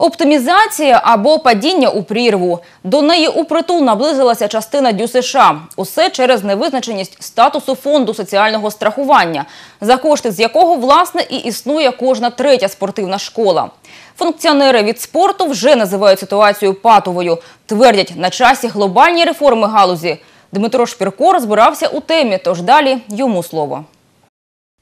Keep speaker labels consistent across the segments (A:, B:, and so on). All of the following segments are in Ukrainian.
A: Оптимізація або падіння у прірву. До неї у притул наблизилася частина Дю США. Усе через невизначеність статусу фонду соціального страхування, за кошти з якого, власне, і існує кожна третя спортивна школа. Функціонери від спорту вже називають ситуацію патовою. Твердять, на часі глобальні реформи галузі. Дмитро Шпірко розбирався у темі, тож далі йому слово.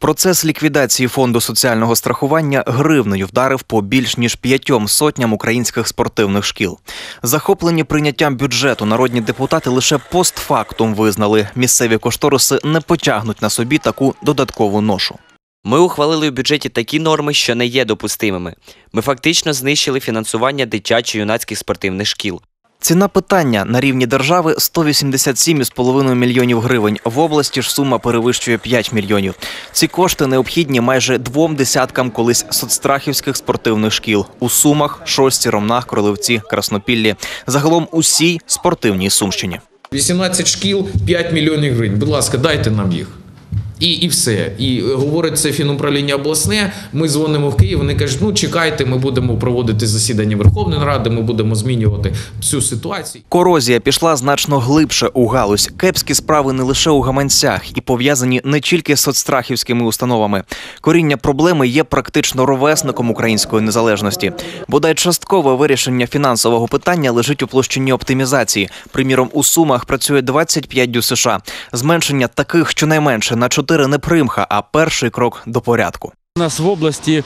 B: Процес ліквідації фонду соціального страхування гривнею вдарив по більш ніж п'ятьом сотням українських спортивних шкіл. Захоплені прийняттям бюджету народні депутати лише постфактум визнали, місцеві кошториси не потягнуть на собі таку додаткову ношу.
C: Ми ухвалили в бюджеті такі норми, що не є допустимими. Ми фактично знищили фінансування дитячо-юнацьких спортивних шкіл.
B: Ціна питання на рівні держави 187,5 мільйонів гривень. В області ж сума перевищує 5 мільйонів. Ці кошти необхідні майже двом десяткам колись соцстрахівських спортивних шкіл у Сумах, Шості, Ромнах, Кролевці, Краснопіллі. Загалом усій спортивній Сумщині.
D: 18 шкіл, 5 мільйонів гривень. Будь ласка, дайте нам їх. І, і все. І е, говорить це фінуправління обласне. Ми дзвонимо в Київ. Вони кажуть, ну чекайте, ми будемо проводити засідання Верховної Ради, ми будемо змінювати цю ситуацію.
B: Корозія пішла значно глибше у галузь. Кепські справи не лише у гаманцях і пов'язані не тільки з соцстрахівськими установами. Коріння проблеми є практично ровесником української незалежності. Бодай часткове вирішення фінансового питання лежить у площині оптимізації. Приміром, у сумах працює 25 дю США. Зменшення таких щонайменше на 4 не примха, а перший крок до порядку.
E: У нас в области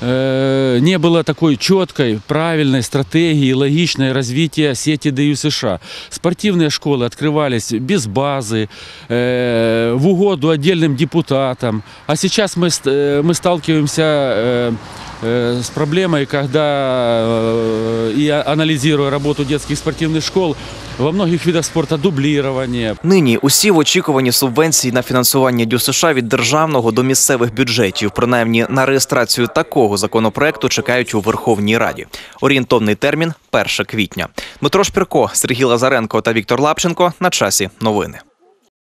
E: э, не было такой четкой, правильной стратегии, логичной развития сети ДЮ США. Спортивные школы открывались без базы, э, в угоду отдельным депутатам. А сейчас мы, ст- э, мы сталкиваемся э, э, с проблемой, когда, э, и анализируя работу детских спортивных школ, во многих видах спорта дублирование,
B: Нині усі в очікуванні субвенцій на фінансування дю США від державного до місцевих бюджетів. Принаймні на реєстрацію такого законопроекту чекають у Верховній Раді. Орієнтовний термін 1 квітня. Дмитро Шпірко, Сергій Лазаренко та Віктор Лапченко на часі новини.